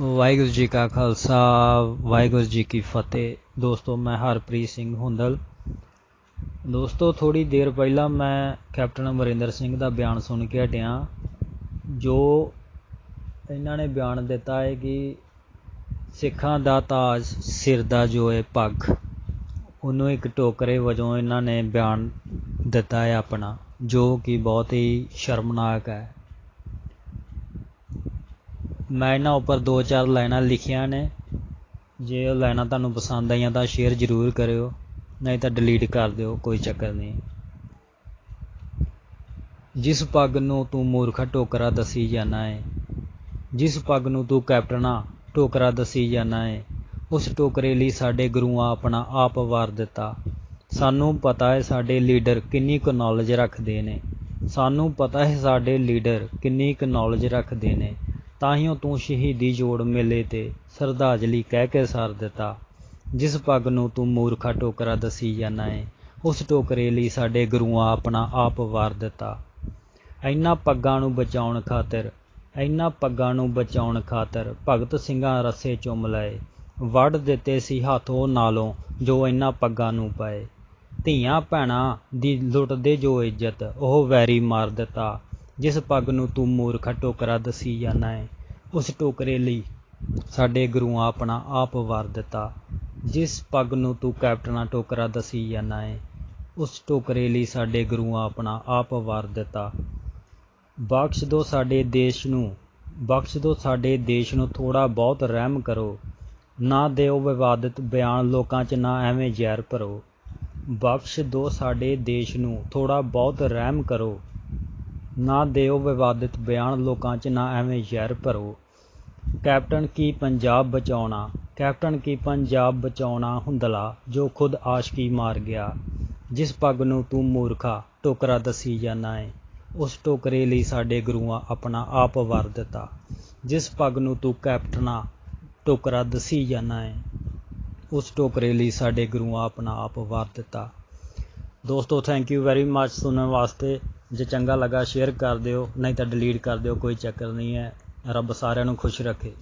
ਵਾਹਿਗੁਰੂ ਜੀ ਕਾ ਖਾਲਸਾ, ਵਾਹਿਗੁਰੂ ਜੀ ਕੀ ਫਤਿਹ। ਦੋਸਤੋ, ਮੈਂ ਹਰਪ੍ਰੀਤ ਸਿੰਘ ਹੁੰਦਲ। ਦੋਸਤੋ ਥੋੜੀ ਦੇਰ ਪਹਿਲਾਂ ਮੈਂ ਕੈਪਟਨ ਅਮਰਿੰਦਰ ਸਿੰਘ ਦਾ ਬਿਆਨ ਸੁਣ ਕੇ ਹਟਿਆ, ਜੋ ਇਹਨਾਂ ਨੇ ਬਿਆਨ ਦਿੱਤਾ ਹੈ ਕਿ ਸਿੱਖਾਂ ਦਾ ਤਾਜ ਸਿਰ ਦਾ ਜੋ ਹੈ ਪੱਗ, ਉਹਨੂੰ ਇੱਕ ਟੋਕਰੇ ਵਜੋਂ ਇਹਨਾਂ ਨੇ ਬਿਆਨ ਦਿੱਤਾ ਹੈ ਆਪਣਾ, ਜੋ ਕਿ ਬਹੁਤ ਹੀ ਸ਼ਰਮਨਾਕ ਹੈ। ਮੈਂ ਇਹਨਾਂ ਉੱਪਰ ਦੋ ਚਾਰ ਲਾਈਨਾਂ ਲਿਖੀਆਂ ਨੇ। ਜੇ ਉਹ ਲਾਈਨਾਂ ਤੁਹਾਨੂੰ ਪਸੰਦ ਆਈਆਂ ਤਾਂ ਸ਼ੇਅਰ ਜ਼ਰੂਰ ਕਰਿਓ, ਨਹੀਂ ਤਾਂ ਡਿਲੀਟ ਕਰ ਦਿਓ, ਕੋਈ ਚੱਕਰ ਨਹੀਂ। ਜਿਸ ਪੱਗ ਨੂੰ ਤੂੰ ਮੂਰਖਾ ਟੋਕਰਾ ਦਸੀ ਜਾਣਾ ਹੈ ਜਿਸ ਪੱਗ ਨੂੰ ਤੂੰ ਕੈਪਟਨਾ ਟੋਕਰਾ ਦਸੀ ਜਾਣਾ ਹੈ ਉਸ ਟੋਕਰੇ ਲਈ ਸਾਡੇ ਗੁਰੂਆਂ ਆਪਣਾ ਆਪ ਵਾਰ ਦਿੱਤਾ। ਸਾਨੂੰ ਪਤਾ ਹੈ ਸਾਡੇ ਲੀਡਰ ਕਿੰਨੀ ਕੁ ਨੌਲੇਜ ਰੱਖਦੇ ਨੇ। ਸਾਨੂੰ ਪਤਾ ਹੈ ਸਾਡੇ ਲੀਡਰ ਕਿੰਨੀ ਕੁ ਨੌਲੇਜ ਰੱਖਦੇ ਨੇ। ਤਾਂਹੀਓ ਤੂੰ ਸ਼ਹੀਦੀ ਜੋੜ ਮੇਲੇ ਤੇ ਸਰਦਾਜਲੀ ਕਹਿ ਕੇ ਸਾਰ ਦਿੱਤਾ। ਜਿਸ ਪੱਗ ਨੂੰ ਤੂੰ ਮੂਰਖਾ ਟੋਕਰਾ ਦਸੀ ਜਾਣਾ ਏ, ਉਸ ਟੋਕਰੇ ਲਈ ਸਾਡੇ ਗੁਰੂਆਂ ਆਪਣਾ ਆਪ ਵਾਰ ਦਿੱਤਾ। ਇੰਨਾ ਪੱਗਾਂ ਨੂੰ ਬਚਾਉਣ ਖਾਤਰ ਇੰਨਾ ਪੱਗਾਂ ਨੂੰ ਬਚਾਉਣ ਖਾਤਰ ਭਗਤ ਸਿੰਘਾਂ ਰਸੇ ਚੁੰਮ ਲਏ। ਵੱਢ ਦਿੱਤੇ ਸੀ ਹੱਥੋਂ ਨਾਲੋਂ ਜੋ ਇੰਨਾ ਪੱਗਾਂ ਨੂੰ ਪਾਏ। ਧੀਆਂ ਭੈਣਾਂ ਦੀ ਲੁੱਟਦੇ ਜੋ ਇੱਜ਼ਤ, ਉਹ ਵੈਰੀ ਮਾਰ ਦਿੱਤਾ। ਜਿਸ ਪੱਗ ਨੂੰ ਤੂੰ ਮੂਰਖਾ ਟੋਕਰਾ ਦਸੀ ਜਾਣਾ ਹੈ ਉਸ ਟੋਕਰੇ ਲਈ ਸਾਡੇ ਗੁਰੂਆਂ ਆਪਣਾ ਆਪ ਵਾਰ ਦਿੱਤਾ। ਜਿਸ ਪੱਗ ਨੂੰ ਤੂੰ ਕੈਪਟਨਾ ਟੋਕਰਾ ਦਸੀ ਜਾਣਾ ਹੈ ਉਸ ਟੋਕਰੇ ਲਈ ਸਾਡੇ ਗੁਰੂਆਂ ਆਪਣਾ ਆਪ ਵਾਰ ਦਿੱਤਾ। ਬਖਸ਼ ਦੋ ਸਾਡੇ ਦੇਸ਼ ਨੂੰ, ਬਖਸ਼ ਦੋ ਸਾਡੇ ਦੇਸ਼ ਨੂੰ ਥੋੜਾ ਬਹੁਤ ਰਹਿਮ ਕਰੋ। ਨਾ ਦਿਓ ਵਿਵਾਦਿਤ ਬਿਆਨ ਲੋਕਾਂ 'ਚ, ਨਾ ਐਵੇਂ ਜ਼ਹਿਰ ਭਰੋ। ਬਖਸ਼ ਦੋ ਸਾਡੇ ਦੇਸ਼ ਨੂੰ ਥੋੜਾ ਬਹੁਤ ਰਹਿਮ ਕਰੋ। ਨਾ ਦਿਓ ਵਿਵਾਦਿਤ ਬਿਆਨ ਲੋਕਾਂ 'ਚ, ਨਾ ਐਵੇਂ ਜ਼ਹਿਰ ਭਰੋ। ਕੈਪਟਨ ਕੀ ਪੰਜਾਬ ਬਚਾਉਣਾ? ਕੈਪਟਨ ਕੀ ਪੰਜਾਬ ਬਚਾਉਣਾ ਹੁੰਦਲਾ, ਜੋ ਖੁਦ ਆਸ਼ਕੀ ਮਾਰ ਗਿਆ। ਜਿਸ ਪੱਗ ਨੂੰ ਤੂੰ ਮੂਰਖਾ, ਟੋਕਰਾ ਦੱਸੀ ਜਾਣਾ ਏ। ਉਸ ਟੋਕਰੇ ਲਈ ਸਾਡੇ ਗੁਰੂਆਂ ਆਪਣਾ ਆਪ ਵਰ ਦਿੱਤਾ। ਜਿਸ ਪੱਗ ਨੂੰ ਤੂੰ ਕੈਪਟਨਾ, ਟੋਕਰਾ ਦੱਸੀ ਜਾਣਾ ਏ। ਉਸ ਟੋਕਰੇ ਲਈ ਸਾਡੇ ਗੁਰੂਆਂ ਆਪਣਾ ਆਪ ਵਰ ਦਿੱਤਾ। ਦੋਸਤੋ ਥੈਂਕ ਯੂ ਵੈਰੀ ਮੱਚ ਸੁਣਨ ਵਾਸਤੇ। ਜੇ ਚੰਗਾ ਲੱਗਾ ਸ਼ੇਅਰ ਕਰ ਦਿਓ, ਨਹੀਂ ਤਾਂ ਡਿਲੀਟ ਕਰ ਦਿਓ, ਕੋਈ ਚੱਕਰ ਨਹੀਂ ਹੈ। ਰੱਬ ਸਾਰਿਆਂ ਨੂੰ ਖੁਸ਼ ਰੱਖੇ।